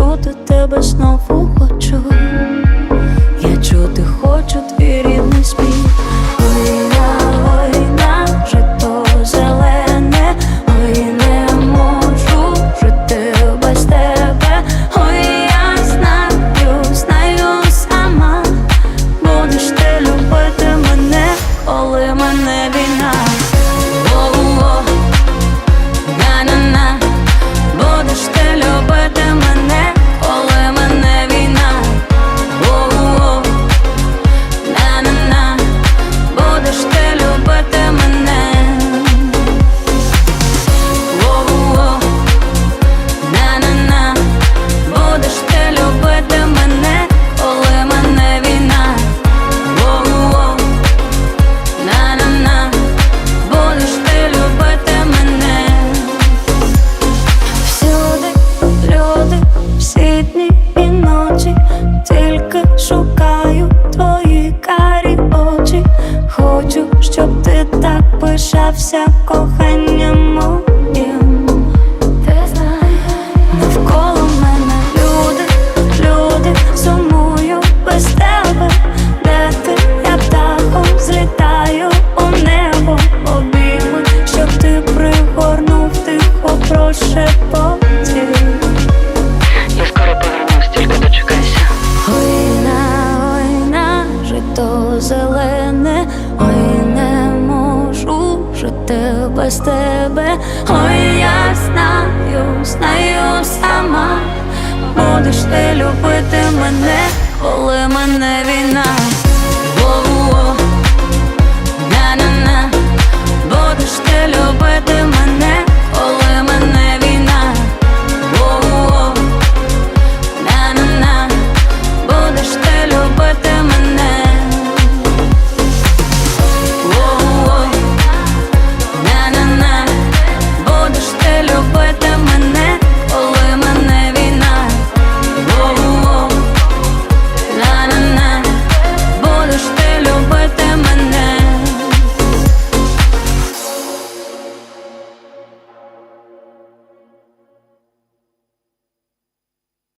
проти тебе знову. Хочу, щоб ти так пишався коханням моїм. Ти знаєш, навколо мене люди, люди, сумую без тебе, де ти я птахом злітаю у небо, обійми, щоб ти пригорнув тихо прошепотів. Я скоро повернусь, тільки дочекайся. Ой на, ой на жито зелене, жити без тебе. Ой, я знаю, знаю сама, будеш ти любити мене, коли мене війна.